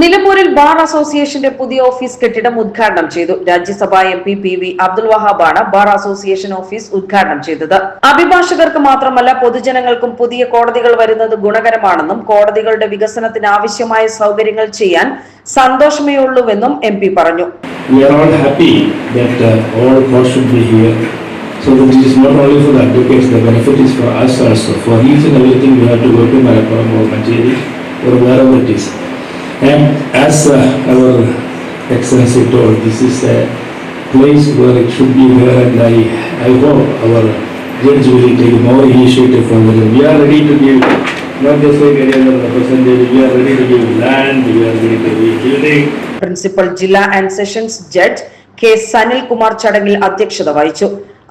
നിലമ്പൂരിൽ ബാർ അസോസിയേഷന്റെ പുതിയ ഓഫീസ് കെട്ടിടം ഉദ്ഘാടനം ചെയ്തു Rajya Sabha M P P V Abdul വഹാബാണ് bar association office ഉദ്ഘാടനം ചെയ്തത് അഭിഭാഷകർക്ക് മാത്രമല്ല പൊതുജനങ്ങൾക്കും പുതിയ കോടതികൾ വരുന്നത് ഗുണകരമാണെന്നും കോടതികളുടെ വികസനത്തിന് ആവശ്യമായ സൗകര്യങ്ങൾ ചെയ്യാൻ സന്തോഷമേ ഉള്ളൂവെന്നും എം പി പറഞ്ഞു uh. So this is not only for the advocates, the benefit is for us also. For each and everything, we have to go to Malappuram or or wherever it is. And as uh, our excellency told, this is a place where it should be there, and I, I hope our judge will take more initiative from the, we are ready to give, not just like any other representative, we are ready to give land, we are ready to give building, principal ജില്ലാ and sessions judge K Sanil Kumar ചടങ്ങിൽ അധ്യക്ഷത വഹിച്ചു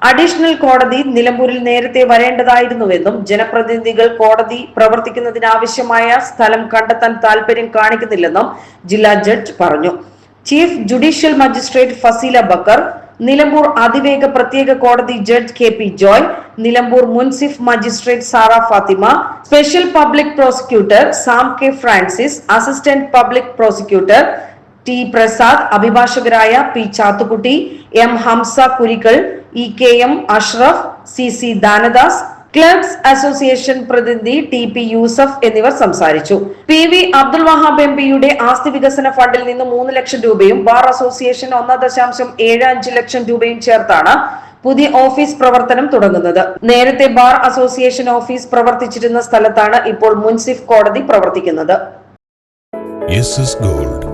additional കോടതി നിലമ്പൂരിൽ നേരത്തെ വരേണ്ടതായിരുന്നുവെന്നും ജനപ്രതിനിധികൾ കോടതി പ്രവർത്തിക്കുന്നതിനാവശ്യമായ സ്ഥലം കണ്ടെത്താൻ താൽപര്യം കാണിക്കുന്നില്ലെന്നും ജില്ലാ ജഡ്ജ് പറഞ്ഞു. Chief judicial magistrate Faseela Bakkar Nilambur അതിവേഗ പ്രത്യേക കോടതി judge K P Joy Nilambur munsif magistrate Sara Fathima special public prosecutor Sam K Francis assistant public prosecutor T Prasad അഭിഭാഷകരായ P Chathukutty M Hamza Kurikkal E K M Ashraf C C Danadas clubs association പ്രതിനിധി T P Yusuf എന്നിവർ സംസാരിച്ചു. P V Abdul Wahab M പിയുടെ ആസ്തി വികസന ഫണ്ടിൽ നിന്ന് മൂന്ന് ലക്ഷം രൂപയും ബാർ അസോസിയേഷൻ ഒന്ന് ദശാംശം ഏഴ് അഞ്ച് ലക്ഷം രൂപയും ചേർത്താണ് പുതിയ ഓഫീസ് പ്രവർത്തനം തുടങ്ങുന്നത്. നേരത്തെ ബാർ അസോസിയേഷൻ ഓഫീസ് പ്രവർത്തിച്ചിരുന്ന സ്ഥലത്താണ് ഇപ്പോൾ മുൻസിഫ് കോടതി പ്രവർത്തിക്കുന്നത്. Gold